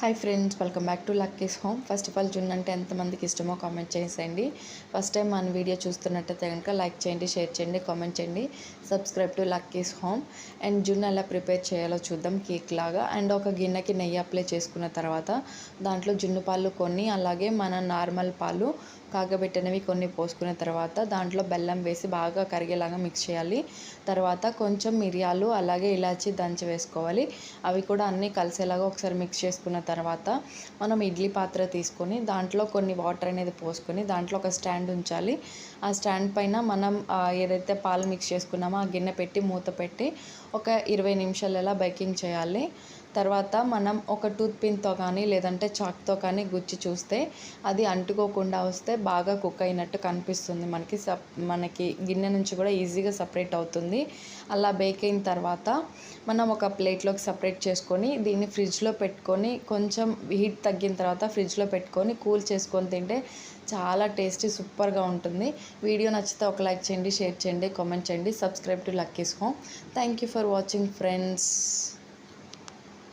Hi friends welcome back to Lucky's home first of all జున్ను అంటే ఎంతమందికి ఇష్టమో కామెంట్ చేసేయండి. ఫస్ట్ టైం మన వీడియో చూస్తున్నట్టయితే కనుక లైక్ చేయండి షేర్ చేయండి కామెంట్ చేయండి. Subscribe to Lucky's home and జున్ను ఎలా ప్రిపేర్ చేయాలో చూద్దాం కేక్ లాగా. అండ్ ఒక గిన్నెకి నెయ్యి అప్లై చేసుకున్న తర్వాత దాంట్లో జున్ను పాలు కొన్ని అలాగే మన నార్మల్ పాలు కాగబెట్టినవి కొన్ని పోసుకున్న తర్వాత దాంట్లో బెల్లం వేసి బాగా కరిగేలాగా మిక్స్ చేయాలి. తర్వాత కొంచెం మిరియాలు అలాగే ఇలాచి దంచి వేసుకోవాలి. అవి కూడా అన్నీ కలిసేలాగా ఒకసారి మిక్స్ చేసుకున్న తర్వాత మనం ఇడ్లీ పాత్ర తీసుకొని దాంట్లో కొన్ని వాటర్ అనేది పోసుకొని దాంట్లో ఒక స్టాండ్ ఉంచాలి. ఆ స్టాండ్ పైన మనం ఏదైతే పాలు మిక్స్ చేసుకున్నామో ఆ గిన్నె పెట్టి మూత పెట్టి ఒక ఇరవై నిమిషాలు ఎలా బేకింగ్ చేయాలి. తర్వాత మనం ఒక టూత్ పిన్తో కానీ లేదంటే చాక్తో కానీ గుచ్చి చూస్తే అది అంటుకోకుండా వస్తే బాగా కుక్ అయినట్టు కనిపిస్తుంది. మనకి సప్ మనకి గిన్నె నుంచి కూడా ఈజీగా సపరేట్ అవుతుంది. అలా బేక్ అయిన తర్వాత మనం ఒక ప్లేట్లోకి సపరేట్ చేసుకొని దీన్ని ఫ్రిడ్జ్లో పెట్టుకొని కొంచెం హీట్ తగ్గిన తర్వాత ఫ్రిడ్జ్లో పెట్టుకొని కూల్ చేసుకొని తింటే చాలా టేస్టీ సూపర్గా ఉంటుంది. వీడియో నచ్చితే ఒక లైక్ చేయండి షేర్ చేయండి కామెంట్ చేయండి. Subscribe to Lucky's home thank you for watching friends.